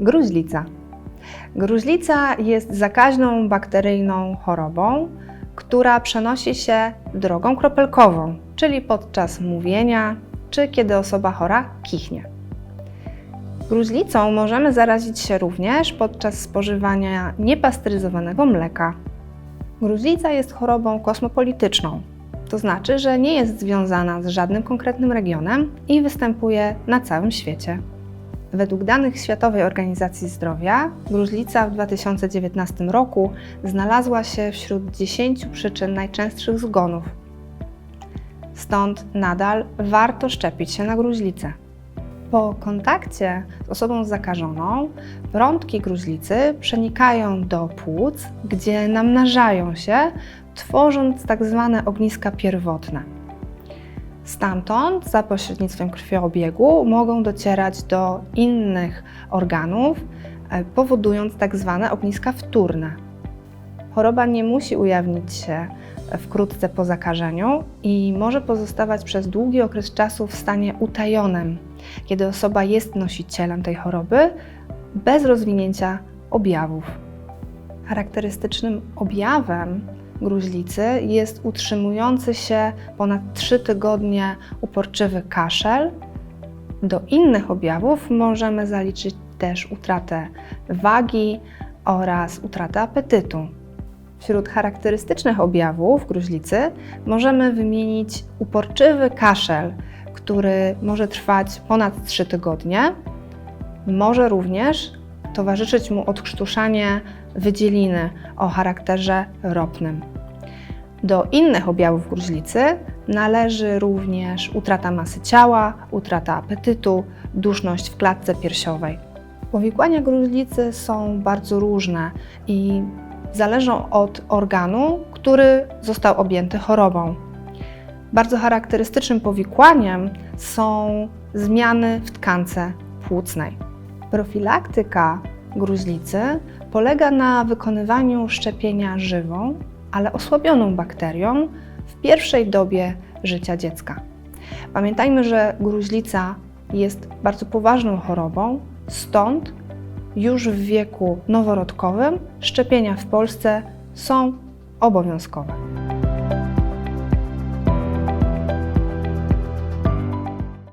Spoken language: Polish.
Gruźlica. Gruźlica jest zakaźną bakteryjną chorobą, która przenosi się drogą kropelkową, czyli podczas mówienia czy kiedy osoba chora kichnie. Gruźlicą możemy zarazić się również podczas spożywania niepasteryzowanego mleka. Gruźlica jest chorobą kosmopolityczną, to znaczy, że nie jest związana z żadnym konkretnym regionem i występuje na całym świecie. Według danych Światowej Organizacji Zdrowia, gruźlica w 2019 roku znalazła się wśród 10 przyczyn najczęstszych zgonów. Stąd nadal warto szczepić się na gruźlicę. Po kontakcie z osobą zakażoną, prądki gruźlicy przenikają do płuc, gdzie namnażają się, tworząc tak zwane ogniska pierwotne. Stamtąd, za pośrednictwem krwiobiegu, mogą docierać do innych organów, e, powodując tak zwane ogniska wtórne. Choroba nie musi ujawnić się wkrótce po zakażeniu i może pozostawać przez długi okres czasu w stanie utajonym, kiedy osoba jest nosicielem tej choroby, bez rozwinięcia objawów. Charakterystycznym objawem gruźlicy jest utrzymujący się ponad 3 tygodnie uporczywy kaszel. Do innych objawów możemy zaliczyć też utratę wagi oraz utratę apetytu. Wśród charakterystycznych objawów gruźlicy możemy wymienić uporczywy kaszel, który może trwać ponad 3 tygodnie. Może również towarzyszyć mu odkrztuszanie wydzieliny o charakterze ropnym. Do innych objawów gruźlicy należy również utrata masy ciała, utrata apetytu, duszność w klatce piersiowej. Powikłania gruźlicy są bardzo różne i zależą od organu, który został objęty chorobą. Bardzo charakterystycznym powikłaniem są zmiany w tkance płucnej. Profilaktyka gruźlicy polega na wykonywaniu szczepienia żywą, ale osłabioną bakterią w pierwszej dobie życia dziecka. Pamiętajmy, że gruźlica jest bardzo poważną chorobą, stąd już w wieku noworodkowym szczepienia w Polsce są obowiązkowe.